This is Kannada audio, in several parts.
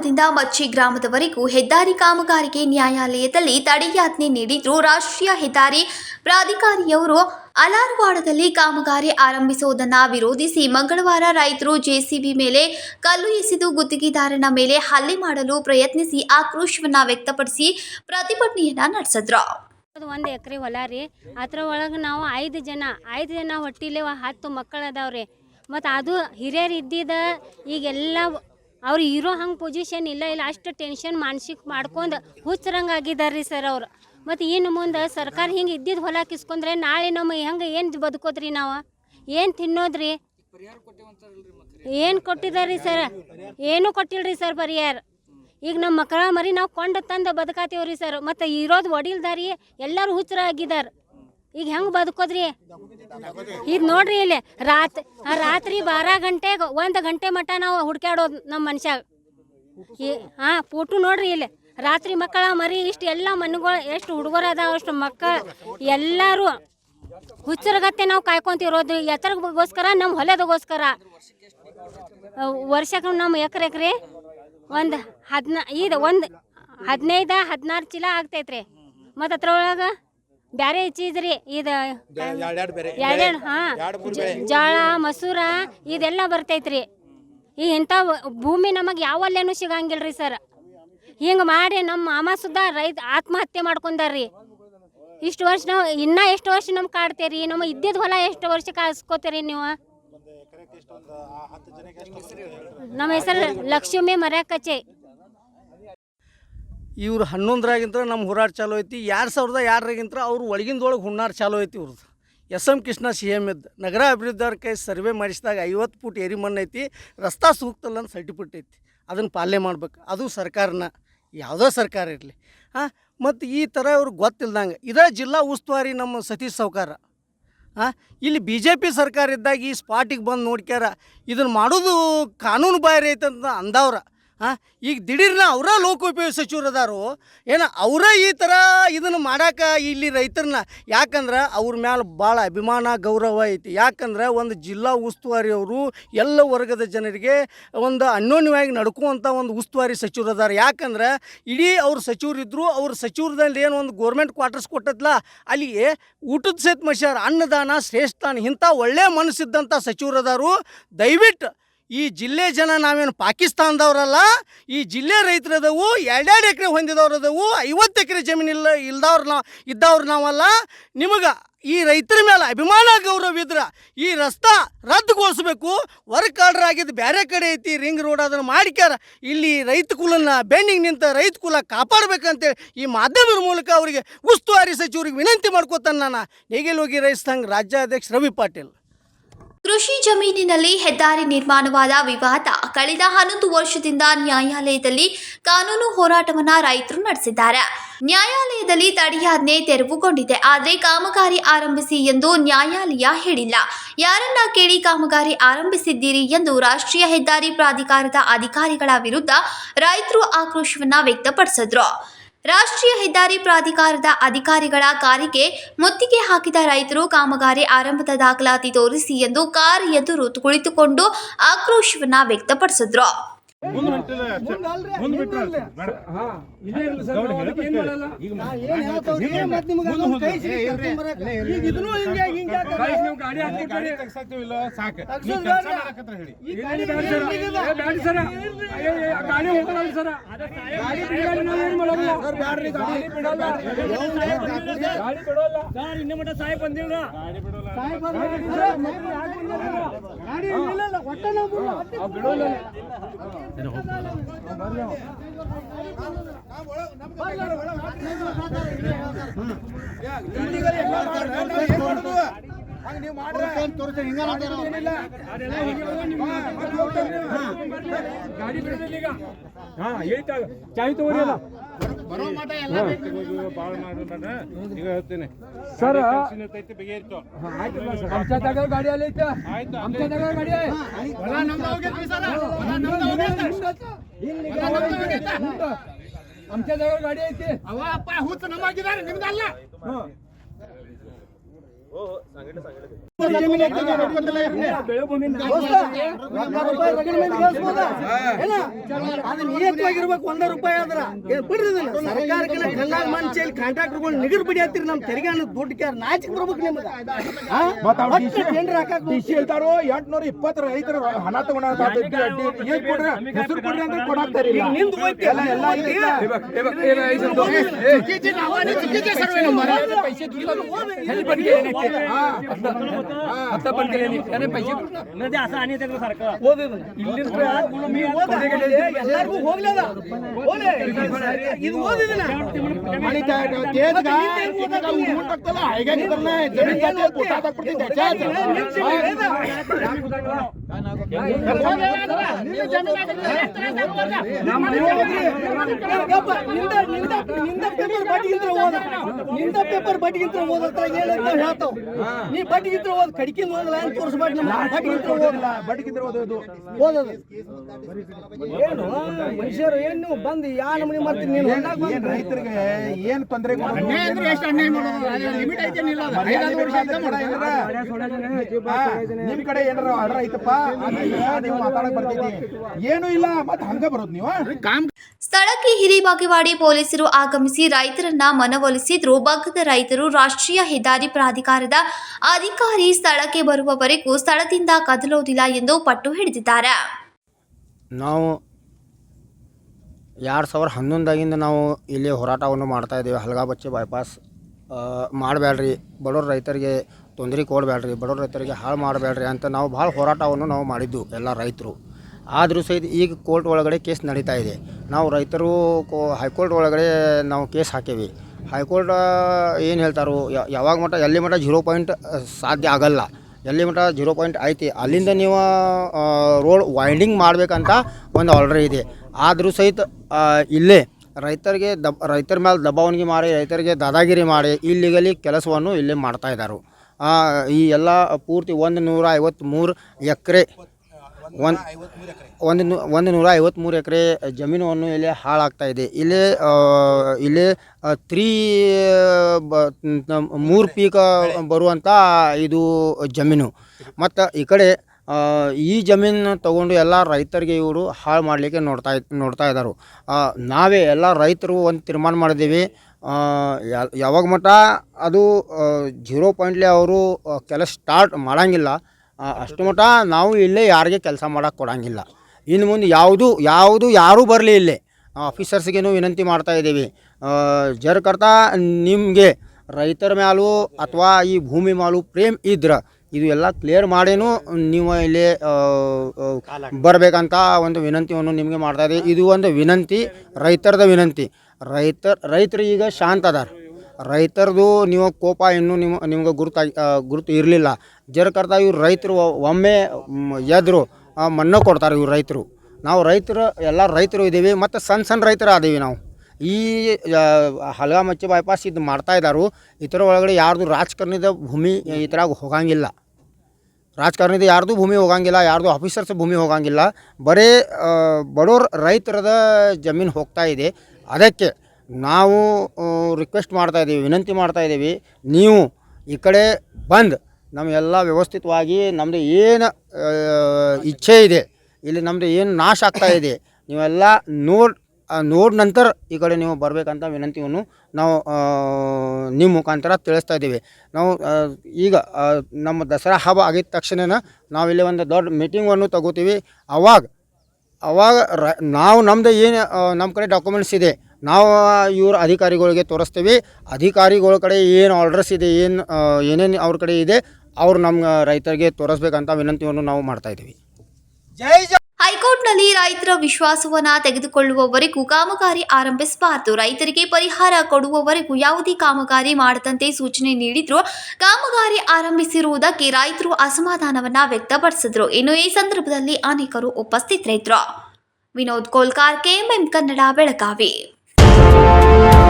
ಗ್ರಾಮದಿಂದ ಮಚ್ಚಿ ಗ್ರಾಮದವರೆಗೂ ಹೆದ್ದಾರಿ ಕಾಮಗಾರಿಗೆ ನ್ಯಾಯಾಲಯದಲ್ಲಿ ತಡೆಯಾಜ್ಞೆ ನೀಡಿದ್ರು ರಾಷ್ಟ್ರೀಯ ಹೆದ್ದಾರಿ ಪ್ರಾಧಿಕಾರಿಯವರು. ಅಲಾರ್ವಾಡದಲ್ಲಿ ಕಾಮಗಾರಿ ಆರಂಭಿಸುವುದನ್ನು ವಿರೋಧಿಸಿ ಮಂಗಳವಾರ ರೈತರು ಜೆಸಿಬಿ ಮೇಲೆ ಕಲ್ಲು ಎಸೆದು ಗುತ್ತಿಗೆದಾರನ ಮೇಲೆ ಹಲ್ಲೆ ಮಾಡಲು ಪ್ರಯತ್ನಿಸಿ ಆಕ್ರೋಶವನ್ನ ವ್ಯಕ್ತಪಡಿಸಿ ಪ್ರತಿಭಟನೆಯನ್ನ ನಡೆಸಿದ್ರು. ಒಂದು ಎಕರೆ ಹೊಲ ರೀ. ಅದ್ರ ಒಳಗೆ ನಾವು ಐದು ಜನ ಐದು ಜನ ಹೊಟ್ಟಿಲೆ ಹತ್ತು ಮಕ್ಕಳು ಅದಾವ್ರಿ. ಮತ್ತು ಅದು ಹಿರಿಯರು ಇದ್ದಿದ್ದ ಈಗೆಲ್ಲ ಅವ್ರು ಇರೋ ಹಂಗೆ ಪೊಸಿಷನ್ ಇಲ್ಲ ಇಲ್ಲ, ಅಷ್ಟು ಟೆನ್ಷನ್ ಮಾನಸಿಕ ಮಾಡ್ಕೊಂಡು ಹುಚ್ಚರಂಗೆ ಆಗಿದ್ದಾರೆ ರೀ ಸರ್ ಅವ್ರು. ಮತ್ತು ಇನ್ನು ಮುಂದೆ ಸರ್ಕಾರ ಹಿಂಗೆ ಇದ್ದಿದ್ದು ಹೊಲ ಕಿಸ್ಕೊಂಡ್ರೆ ನಾಳೆ ನಮ್ಮ ಹೆಂಗೆ ಏನು ಬದುಕೋದ್ರಿ ನಾವು? ಏನು ತಿನ್ನೋದ್ರಿ? ಏನು ಕೊಟ್ಟಿದ್ದಾರೆ ಸರ್ ಏನೂ ಕೊಟ್ಟಿಲ್ರಿ ಸರ್ ಪರಿಹಾರ? ಈಗ ನಮ್ಮ ಮಕ್ಕಳ ಮರಿ ನಾವು ಕೊಂಡು ತಂದು ಬದುಕಾತೀವ್ರಿ ಸರ್ ಮತ್ತು ಇರೋದು ಒಡಿಲ್ದಾರಿ ಎಲ್ಲರೂ ಹುಚ್ಚರಾಗಿದ್ದಾರೆ ಈಗ ಹೆಂಗೆ ಬದುಕೋದ್ರಿ? ಈಗ ನೋಡ್ರಿ ಇಲ್ಲಿ ರಾತ್ ರಾತ್ರಿ ಬಾರ ಗಂಟೆಗೆ ಒಂದು ಗಂಟೆ ಮಟ್ಟ ನಾವು ಹುಡ್ಕ್ಯಾಡೋದು ನಮ್ಮ ಮನುಷ್ಯಾಗ ಈ ಹಾಂ ಫೋಟೋ ನೋಡ್ರಿ ಇಲ್ಲಿ. ರಾತ್ರಿ ಮಕ್ಕಳ ಮರಿ ಇಷ್ಟು ಎಲ್ಲ ಮನೆಗಳು ಎಷ್ಟು ಹುಡುಗರು ಅದಾವ, ಅಷ್ಟು ಮಕ್ಕಳ ಎಲ್ಲರೂ ಹುಚ್ಚರಗತ್ತೆ ನಾವು ಕಾಯ್ಕೊಂತಿರೋದು. ಎತ್ತರಗೋಸ್ಕರ ನಮ್ಮ ಹೊಲದಗೋಸ್ಕರ. ವರ್ಷಕ್ಕೆ ನಮ್ಮ ಎಕರೆ ಎಕರೆ ಒಂದು ಹದಿನ, ಇದು ಒಂದು ಹದಿನೈದು ಹದಿನಾರು ಚೀಲ ಆಗ್ತೈತ್ರಿ. ಮತ್ತು ಅದ್ರೊಳಗೆ ಬ್ಯಾರೆ ಚೀಸ್ ರೀ ಇದು ಎರಡೆರಡು ಹಾಂ. ಜೋಳ ಮಸೂರ ಇದೆಲ್ಲ ಬರ್ತೈತ್ರಿ. ಈ ಇಂಥ ಭೂಮಿ ನಮಗೆ ಯಾವಲ್ಲೇನು ಸಿಗಂಗಿಲ್ರಿ ಸರ್. ಹಿಂಗೆ ಮಾಡಿ ನಮ್ಮ ಮಾಮ ಸುದ್ದ ರೈತ ಆತ್ಮಹತ್ಯೆ ಮಾಡ್ಕೊಂಡಾರ್ರಿ. ಇಷ್ಟು ವರ್ಷ ನಾವು ಇನ್ನೂ ಎಷ್ಟು ವರ್ಷ ನಮ್ಗೆ ಕಾಡ್ತೀರಿ ನಮ್ಮ ಇದ್ದಿದ್ದು ಹೊಲ ಎಷ್ಟು ವರ್ಷ ಕಾಸ್ಕೋತೀರಿ ನೀವು? ನಮ್ಮ ಹೆಸರು ಲಕ್ಷ್ಮಿ ಮರ್ಯಾಕಚ್ಚೆ ಇವ್ರು ಹನ್ನೊಂದರಾಗಿಂತ ನಮ್ಮ ಹೋರಾಟ ಚಾಲು ಐತಿ. ಎರಡು ಸಾವಿರದ ಎರಡರಾಗಿಂತ ಅವ್ರು ಒಳಗಿಂದೊಳಗೆ ಹುಣ್ಣಾರು ಚಾಲು ಐತಿ ಇವ್ರದ್ದು S M Krishna C M ಇದ್ದ ನಗರ ಅಭಿವೃದ್ಧಿ ಕೈ ಸರ್ವೆ ಮಾಡಿಸಿದಾಗ ಐವತ್ತು ಫುಟ್ ಏರಿ ಮಣ್ಣು ಐತಿ. ರಸ್ತಾ ಸೂಕ್ತಲ್ಲ ಅಂತ ಸರ್ಟಿಫಿಕೇಟ್ ಐತಿ. ಅದನ್ನು ಪಾಲನೆ ಮಾಡ್ಬೇಕು. ಅದು ಸರ್ಕಾರನ. ಯಾವುದೋ ಸರ್ಕಾರ ಇರಲಿ. ಹಾಂ, ಮತ್ತು ಈ ಥರ ಇವ್ರಿಗೆ ಗೊತ್ತಿಲ್ದಂಗೆ ಇದೇ ಜಿಲ್ಲಾ ಉಸ್ತುವಾರಿ ನಮ್ಮ ಸತೀಶ್ ಸಾವ್ಕಾರ ಹಾಂ, ಇಲ್ಲಿ ಬಿ ಜೆ ಪಿ ಸರ್ಕಾರ ಇದ್ದಾಗ ಈ ಸ್ಪಾಟಿಗೆ ಬಂದು ನೋಡ್ಕ್ಯಾರ ಇದನ್ನು ಮಾಡೋದು ಕಾನೂನು ಬಾಹಿರ ಐತಂತ ಅಂದವ್ರ. ಹಾಂ ಈಗ ದಿಢೀರ್ನ ಅವರ ಲೋಕೋಪಯೋಗಿ ಸಚಿವರದಾರು ಏನ ಅವರ ಈ ಥರ ಇದನ್ನು ಮಾಡಾಕ ಇಲ್ಲಿ ರೈತರನ್ನ ಯಾಕಂದ್ರೆ ಅವ್ರ ಮ್ಯಾಲೆ ಭಾಳ ಅಭಿಮಾನ, ಗೌರವ ಐತಿ. ಯಾಕಂದ್ರೆ ಒಂದು ಜಿಲ್ಲಾ ಉಸ್ತುವಾರಿ ಅವರು, ಎಲ್ಲ ವರ್ಗದ ಜನರಿಗೆ ಒಂದು ಅನ್ಯೋನ್ಯವಾಗಿ ನಡ್ಕುವಂಥ ಒಂದು ಉಸ್ತುವಾರಿ ಸಚಿವರದಾರ ಯಾಕಂದ್ರೆ ಇಡೀ ಅವ್ರ ಸಚಿವರಿದ್ದರು ಅವ್ರ ಸಚಿವರದಲ್ಲಿ ಏನು ಒಂದು ಗೌರ್ಮೆಂಟ್ ಕ್ವಾರ್ಟರ್ಸ್ ಕೊಟ್ಟದ್ಲ ಅಲ್ಲಿಗೆ ಊಟದ ಸಹಿತ ಮನುಷ್ಯರ ಅನ್ನದಾನ, ಶ್ರೇಷ್ಠಾನ ಇಂಥ ಒಳ್ಳೆಯ ಮನಸ್ಸಿದ್ದಂಥ ಸಚಿವರದಾರು ದಯವಿಟ್ಟು ಈ ಜಿಲ್ಲೆ ಜನ ನಾವೇನು ಪಾಕಿಸ್ತಾನದವರಲ್ಲ, ಈ ಜಿಲ್ಲೆ ರೈತರದವು ಎರಡೆರಡು ಎಕರೆ ಹೊಂದಿದವ್ರು ಅದಾವು ಐವತ್ತು ಎಕರೆ ಜಮೀನು ಇಲ್ಲ, ಇಲ್ದವ್ರು ನಾವು ಇದ್ದವ್ರು ನಾವಲ್ಲ. ನಿಮಗೆ ಈ ರೈತರ ಮೇಲೆ ಅಭಿಮಾನ, ಗೌರವ ಇದ್ರೆ ಈ ರಸ್ತಾ ರದ್ದುಗೊಳಿಸ್ಬೇಕು. ವರ್ಕ್ ಆರ್ಡರ್ ಆಗಿದ್ದು ಬೇರೆ ಕಡೆ ಐತಿ, ರಿಂಗ್ ರೋಡ್ ಅದನ್ನು ಮಾಡಿಕ್ಯಾರ. ಇಲ್ಲಿ ರೈತ ಕುಲನ ಬೆಂಡಿಂಗ್ ನಿಂತ ರೈತ ಕುಲ ಕಾಪಾಡ್ಬೇಕಂತೇಳಿ ಈ ಮಾಧ್ಯಮದ ಮೂಲಕ ಅವರಿಗೆ ಉಸ್ತುವಾರಿ ಸಚಿವರಿಗೆ ವಿನಂತಿ ಮಾಡ್ಕೋತಾನೆ ನಾನು. ನೇಗಿಲೋಗಿ ರೈತ ಸಂಘ ರಾಜ್ಯಾಧ್ಯಕ್ಷ ರವಿ ಪಾಟೀಲ್? ಕೃಷಿ ಜಮೀನಿನಲ್ಲಿ ಹೆದ್ದಾರಿ ನಿರ್ಮಾಣವಾದ ವಿವಾದ. ಕಳೆದ ಹನ್ನೊಂದು ವರ್ಷದಿಂದ ನ್ಯಾಯಾಲಯದಲ್ಲಿ ಕಾನೂನು ಹೋರಾಟವನ್ನು ರೈತರು ನಡೆಸಿದ್ದಾರೆ. ನ್ಯಾಯಾಲಯದಲ್ಲಿ ತಡೆಯಾಜ್ಞೆ ತೆರವುಗೊಂಡಿದೆ. ಆದರೆ ಕಾಮಗಾರಿ ಆರಂಭಿಸಿ ಎಂದು ನ್ಯಾಯಾಲಯ ಹೇಳಿಲ್ಲ. ಯಾರನ್ನ ಕೇಳಿ ಕಾಮಗಾರಿ ಆರಂಭಿಸಿದ್ದೀರಿ ಎಂದು ರಾಷ್ಟ್ರೀಯ ಹೆದ್ದಾರಿ ಪ್ರಾಧಿಕಾರದ ಅಧಿಕಾರಿಗಳ ವಿರುದ್ಧ ರೈತರು ಆಕ್ರೋಶವನ್ನ ವ್ಯಕ್ತಪಡಿಸಿದ್ರು. ರಾಷ್ಟ್ರೀಯ ಹೆದ್ದಾರಿ ಪ್ರಾಧಿಕಾರದ ಅಧಿಕಾರಿಗಳ ಕಾರಿಗೆ ಮುತ್ತಿಗೆ ಹಾಕಿದ ರೈತರು ಕಾಮಗಾರಿ ಆರಂಭದ ದಾಖಲಾತಿ ತೋರಿಸಿ ಎಂದು ಕಾರ್ ಎದುರು ಕುಳಿತುಕೊಂಡು ಆಕ್ರೋಶವನ್ನ ವ್ಯಕ್ತಪಡಿಸಿದ್ರು. ಮುಂದ್ ಹೊಂಟಿಲ್ಲ ಅಷ್ಟೇ. ಮುಂದ್ ಬಿಟ್ರೆ ಹಾ ಹೇಳ್ತಾಗ ಚಾಯ್ ತಗೋರಿಲ್ಲ ಸರ್ ಆಮ್ಚಾದಾಗ ಗಾಡಿ ಅಲ್ಲಿ ಐತೆ. ಆಮ್ಚಾದಾಗ ಗಾಡಿ ಆಮ್ಚಾದಾಗ ಗಾಡಿ ಐತಿ. ಅವ ಅಪ್ಪ ಹುಚ್ಚ ನಮಗಿದಾರೆ ನಿಮ್ದಲ್ಲ? ಒಂದ ರೂಪಾಯಿ ಆದ್ರ ಬಿಡ್ರಿ. ಸರ್ಕಾರಕ್ಕೆಲ್ಲ ಕಲ್ಲಾಗ ಮಂಚೇಲಿ ಕಾಂಟ್ರಾಕ್ಟರ್ಗಳು ನಿಗರ್ ಬಿಡಿ ಹತ್ತಿರ ನಮ್ ತೆರಿಗೆ ಅನ್ನೋದು ದುಡ್ಡು ಕ್ಯಾರ ನಾಚಿಕ್ ಬರ್ಬೇಕು ನಿಮ್ಗೆ ಹೇಳ್ತಾರೋ ಎಂಟ್ನೂರ ಇಪ್ಪತ್ತು ರೈತರ ಹಣ ತಗೊಂಡ ಏನ್ ಕೊಡ್ರಿ ಹೆಸರು ಕೊಡ್ರಿ ಅಂದ್ರೆ. ಎಲ್ಲ ಎಲ್ಲ हप्ता पण केले त्याने पैसे म्हणजे असं आणि त्याचं सारखं. मी आणि तेच काय उडवून टाकतो ना आहे का नाही नाही. जमीन जाते पोटात त्याच्याच ನಿಂದ ಪೇಪರ್ ಪೇಪರ್ ಓದಂತ ಹೇಳ್ತಾವ್ ನೀ ಓದ್ ಓದಲ್ಲ ಅಂತ ನಮ್ಮ ಓದಲ್ಲ ಓದೋದು ಓದೋದು ಏನು ಮನುಷ್ಯರು ಏನು ಬಂದು ಯಾ ಮಾಡ್ತೀನಿ ನೀನು ಏನ್ ರೈತರಿಗೆ ಏನ್ ತೊಂದರೆ ನಿಮ್ ಕಡೆ ಏನಾರ ಆರ್ಡರ್ ಐತಪ್ಪ? ನೀವು ಮಾತಾಡಕ್ ಬರ್ತೈತಿ ಏನು ಇಲ್ಲ ಮತ್ತೆ ಹಂಗ ಬರೋದು ನೀವು? ಸ್ಥಳಕ್ಕೆ ಹಿರಿಬಾಗೇವಾಡಿ ಪೊಲೀಸರು ಆಗಮಿಸಿ ರೈತರನ್ನ ಮನವೊಲಿಸಿದ್ರು ಭಾಗದ ರೈತರು ರಾಷ್ಟ್ರೀಯ ಹೆದ್ದಾರಿ ಪ್ರಾಧಿಕಾರದ ಅಧಿಕಾರಿ ಸ್ಥಳಕ್ಕೆ ಬರುವವರೆಗೂ ಸ್ಥಳದಿಂದ ಕದಲೋದಿಲ್ಲ ಎಂದು ಪಟ್ಟು ಹಿಡಿದಿದ್ದಾರೆ. ನಾವು ಎರಡು ಸಾವಿರ ಹನ್ನೊಂದಾಗಿಂದ ನಾವು ಇಲ್ಲಿ ಹೋರಾಟವನ್ನು ಮಾಡ್ತಾ ಇದ್ದೀವಿ. ಹಲಗಾಬಚ್ಚೆ ಬೈಪಾಸ್ ಮಾಡಬೇಡ್ರಿ. ಬಡವ್ರ ರೈತರಿಗೆ ತೊಂದರೆ ಕೊಡಬೇಡ್ರಿ. ಬಡವ್ರ ರೈತರಿಗೆ ಹಾಳು ಮಾಡಬೇಡ್ರಿ ಅಂತ ನಾವು ಭಾಳ ಹೋರಾಟವನ್ನು ನಾವು ಮಾಡಿದ್ದು ಎಲ್ಲ ರೈತರು. ಆದರೂ ಸಹಿತ ಈಗ ಕೋರ್ಟ್ ಒಳಗಡೆ ಕೇಸ್ ನಡೀತಾ ಇದೆ. ನಾವು ರೈತರು ಕೋ ಹೈಕೋರ್ಟ್ ಒಳಗಡೆ ನಾವು ಕೇಸ್ ಹಾಕೇವಿ. ಹೈಕೋರ್ಟ್ ಏನು ಹೇಳ್ತಾರೋ ಯಾವಾಗ ಮಟ್ಟ, ಎಲ್ಲಿ ಮಟ್ಟ ಜೀರೋ ಪಾಯಿಂಟ್ ಸಾಧ್ಯ ಆಗಲ್ಲ. ಎಲ್ಲಿ ಮಟ್ಟ ಜೀರೋ ಪಾಯಿಂಟ್ ಐತಿ, ಅಲ್ಲಿಂದ ನೀವು ರೋಡ್ ವೈಂಡಿಂಗ್ ಮಾಡಬೇಕಂತ ಒಂದು ಆರ್ಡರ್ ಇದೆ. ಆದರೂ ಸಹಿತ ಇಲ್ಲೇ ರೈತರಿಗೆ ದಬ್, ರೈತರ ಮೇಲೆ ದಬ್ಬಾವಣಿಗೆ ಮಾಡಿ, ರೈತರಿಗೆ ದಾದಾಗಿರಿ ಮಾಡಿ, ಇಲ್ಲಿಗಲಿ ಕೆಲಸವನ್ನು ಇಲ್ಲೇ ಮಾಡ್ತಾ ಇದ್ದಾರೆ ಈ ಎಲ್ಲ ಪೂರ್ತಿ ಒಂದು ನೂರ ಐವತ್ತ್ಮೂರು ಎಕರೆ ಒಂದು ಒಂದು ನೂ ಒಂದು ನೂರ ಐವತ್ತ್ಮೂರು ಎಕರೆ ಜಮೀನನ್ನು ಇಲ್ಲಿ ಹಾಳಾಗ್ತಾ ಇದೆ ಇಲ್ಲಿ ಇಲ್ಲಿ ತ್ರೀ ಮೂರು ಪೀಕ ಬರುವಂಥ ಇದು ಜಮೀನು. ಮತ್ತು ಈ ಕಡೆ ಈ ಜಮೀನು ತಗೊಂಡು ಎಲ್ಲ ರೈತರಿಗೆ ಇವರು ಹಾಳು ಮಾಡಲಿಕ್ಕೆ ನೋಡ್ತಾ ನೋಡ್ತಾ ಇದ್ದಾರೆ ನಾವೇ ಎಲ್ಲ ರೈತರು ಒಂದು ತೀರ್ಮಾನ ಮಾಡಿದ್ದೀವಿ. ಯಾವಾಗ ಮಟ್ಟ ಅದು ಜೀರೋ ಪಾಯಿಂಟ್ಲಿ ಅವರು ಕೆಲಸ ಸ್ಟಾರ್ಟ್ ಮಾಡೋಂಗಿಲ್ಲ. ಅಷ್ಟು ಮಟ್ಟ ನಾವು ಇಲ್ಲೇ ಯಾರಿಗೆ ಕೆಲಸ ಮಾಡೋಕ್ಕೆ ಕೊಡೋಂಗಿಲ್ಲ. ಇನ್ನು ಮುಂದೆ ಯಾವುದು ಯಾವುದು ಯಾರೂ ಬರಲಿ ಇಲ್ಲೇ. ಆಫೀಸರ್ಸ್ಗೇನು ವಿನಂತಿ ಮಾಡ್ತಾ ಇದ್ದೀವಿ. ಜರ್ಕರ್ತ ನಿಮಗೆ ರೈತರ ಮ್ಯಾಲೂ ಅಥವಾ ಈ ಭೂಮಿ ಮ್ಯಾಲೂ ಪ್ರೇಮ್ ಇದ್ರೆ, ಇದು ಎಲ್ಲ ಕ್ಲಿಯರ್ ಮಾಡೇನು ನೀವು ಇಲ್ಲಿ ಬರಬೇಕಂತ ಒಂದು ವಿನಂತಿಯನ್ನು ನಿಮಗೆ ಮಾಡ್ತಾ ಇದ್ದೀವಿ. ಇದು ಒಂದು ವಿನಂತಿ, ರೈತರದ ವಿನಂತಿ. ರೈತ, ರೈತರು ಈಗ ಶಾಂತ ಅದಾರ ರೈತರದು ನೀವು ಕೋಪ ಇನ್ನೂ ನಿಮ್ಮ, ನಿಮ್ಗೆ ಗುರುತಾಗಿ ಗುರುತು ಇರಲಿಲ್ಲ. ಜರ್ಕರ್ತ ಇವ್ರು ರೈತರು ಒಮ್ಮೆ ಎದ್ರು ಮಣ್ಣು ಕೊಡ್ತಾರೆ ಇವ್ರು ರೈತರು. ನಾವು ರೈತರು, ಎಲ್ಲ ರೈತರು ಇದ್ದೀವಿ, ಮತ್ತು ಸಣ್ಣ ಸಣ್ಣ ರೈತರು ಆದೀವಿ ನಾವು. ಈ ಹಲಗ ಮಚ್ಚಿ ಬೈಪಾಸ್ ಇದು ಮಾಡ್ತಾ ಇದ್ದಾರು ಇದರ ಒಳಗಡೆ ಯಾರ್ದು ರಾಜಕಾರಣದ ಭೂಮಿ ಇದ್ರಾಗ ಹೋಗಂಗಿಲ್ಲ. ರಾಜಕಾರಣದ ಯಾರ್ದು ಭೂಮಿ ಹೋಗಂಗಿಲ್ಲ, ಯಾರ್ದು ಆಫೀಸರ್ಸ್ ಭೂಮಿ ಹೋಗಂಗಿಲ್ಲ. ಬರೀ ಬಡವ್ರ ರೈತರದ ಜಮೀನು ಹೋಗ್ತಾ ಇದೆ. ಅದಕ್ಕೆ ನಾವು ರಿಕ್ವೆಸ್ಟ್ ಮಾಡ್ತಾ ಇದ್ದೀವಿ, ವಿನಂತಿ ಮಾಡ್ತಾ ಇದ್ದೀವಿ. ನೀವು ಈ ಕಡೆ ಬಂದು ನಮಗೆಲ್ಲ ವ್ಯವಸ್ಥಿತವಾಗಿ ನಮ್ಮದು ಏನು ಇಚ್ಛೆ ಇದೆ, ಇಲ್ಲಿ ನಮ್ಮದು ಏನು ನಾಶ ಆಗ್ತಾ ಇದೆ, ನೀವೆಲ್ಲ ನೋಡಿ ನೋಡ್ ನಂತರ ಈ ಕಡೆ ನೀವು ಬರಬೇಕಂತ ವಿನಂತಿಯನ್ನು ನಾವು ನಿಮ್ಮ ಮುಖಾಂತರ ತಿಳಿಸ್ತಾ ಇದ್ದೀವಿ. ನಾವು ಈಗ ನಮ್ಮ ದಸರಾ ಹಬ್ಬ ಆಗಿದ ತಕ್ಷಣ ನಾವಿಲ್ಲಿ ಒಂದು ದೊಡ್ಡ ಮೀಟಿಂಗನ್ನು ತಗೋತೀವಿ. ಅವಾಗ ಅವಾಗ ರ, ನಾವು ನಮ್ಮದು ಏನು ನಮ್ಮ ಕಡೆ ಡಾಕ್ಯುಮೆಂಟ್ಸ್ ಇದೆ ನಾವು ಇವ್ರ ಅಧಿಕಾರಿಗಳಿಗೆ ತೋರಿಸ್ತೀವಿ. ಅಧಿಕಾರಿಗಳ ಕಡೆ ಏನು ಆರ್ಡರ್ಸ್ ಇದೆ ಏನು ಏನೇನು ಅವ್ರ ಕಡೆ ಇದೆ ಅವ್ರು ನಮ್ಮ ರೈತರಿಗೆ ತೋರಿಸ್ಬೇಕಂತ ವಿನಂತಿಯನ್ನು ನಾವು ಮಾಡ್ತಾ ಇದ್ದೀವಿ. ಹೈಕೋರ್ಟ್ನಲ್ಲಿ ರೈತರ ವಿಶ್ವಾಸವನ್ನ ತೆಗೆದುಕೊಳ್ಳುವವರೆಗೂ ಕಾಮಗಾರಿ ಆರಂಭಿಸಬಾರದು. ರೈತರಿಗೆ ಪರಿಹಾರ ಕೊಡುವವರೆಗೂ ಯಾವುದೇ ಕಾಮಗಾರಿ ಮಾಡದಂತೆ ಸೂಚನೆ ನೀಡಿದ್ರು. ಕಾಮಗಾರಿ ಆರಂಭಿಸಿರುವುದಕ್ಕೆ ರೈತರು ಅಸಮಾಧಾನವನ್ನ ವ್ಯಕ್ತಪಡಿಸಿದ್ರು. ಇನ್ನು ಈ ಸಂದರ್ಭದಲ್ಲಿ ಅನೇಕರು ಉಪಸ್ಥಿತರಿದ್ದರು. Vinod Kolkar KMM Kannada Belagavi. Thank you.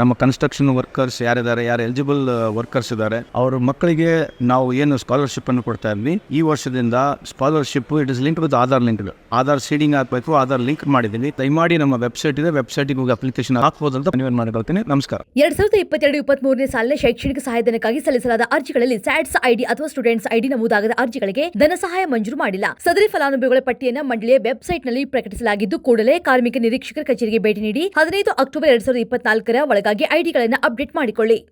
ನಮ್ಮ ಕನ್ಸ್ಟ್ರಕ್ಷನ್ ವರ್ಕರ್ಸ್ ಯಾರಿದ್ದಾರೆ, ಯಾರು ಎಲಿಜಿಬಲ್ ವರ್ಕರ್ಸ್ ಇದ್ದಾರೆ, ಅವ್ರ ಮಕ್ಕಳಿಗೆ ನಾವು ಏನು ಸ್ಕಾಲರ್ಶಿಪ್ ಅನ್ನು ಕೊಡ್ತಾ ಇದ್ವಿ. ಈ ವರ್ಷದಿಂದ scholarship it is link with Aadhaar link Aadhaar seeding ಹಾಕಬೇಕು ಆಧಾರ್ ಲಿಂಕ್ ಮಾಡಿದ್ದೀನಿ ದಯಮಾಡಿ ನಮ್ಮ ವೆಬ್ಸೈಟ್ ಇದೆ ವೆಬ್ಸೈಟಿಗೆ ಹೋಗಿ ಅಪ್ಲಿಕೇಶನ್ ಹಾಕ್ಬೋದು ಅಂತ ಮನವಿ ಮಾಡ್ಕೊಳ್ತೀನಿ. ನಮಸ್ಕಾರ. ಎರಡ್ ಸಾವಿರದ ಇಪ್ಪತ್ತೆರಡು, ಇಪ್ಪತ್ಮೂರನೇ ಸಾಲಿನ ಶೈಕ್ಷಣಿಕ ಸಹಾಯಧನಕ್ಕಾಗಿ ಸಲ್ಲಿಸಲಾದ ಅರ್ಜಿಗಳಲ್ಲಿ ಸ್ಯಾಟ್ಸ್ ಐಡಿ ಅಥವಾ ಸ್ಟೂಡೆಂಟ್ಸ್ ಐಡಿ ನಮೂದಾಗದ ಅರ್ಜಿಗಳಿಗೆ ಧನ ಸಹಾಯ ಮಂಜೂರು ಮಾಡಿಲ್ಲ. ಸದರಿ ಫಲಾನುಭವಿಗಳ ಪಟ್ಟಿಯನ್ನು ಮಂಡಳಿಯ ವೆಬ್ಸೈಟ್ನಲ್ಲಿ ಪ್ರಕಟಿಸಲಾಗಿದ್ದು, ಕೂಡಲೇ ಕಾರ್ಮಿಕ ನಿರೀಕ್ಷಕರ ಕಚೇರಿಗೆ ಭೇಟಿ ನೀಡಿ ಹದಿನೈದು ಅಕ್ಟೋಬರ್ ಎರಡ್ ಸಾವಿರದ ಇಪ್ಪತ್ನಾಲ್ಕರ ಒಳಗಾಗಿ ಐಡಿಗಳನ್ನು ಅಪ್ಡೇಟ್ ಮಾಡಿಕೊಳ್ಳಿ.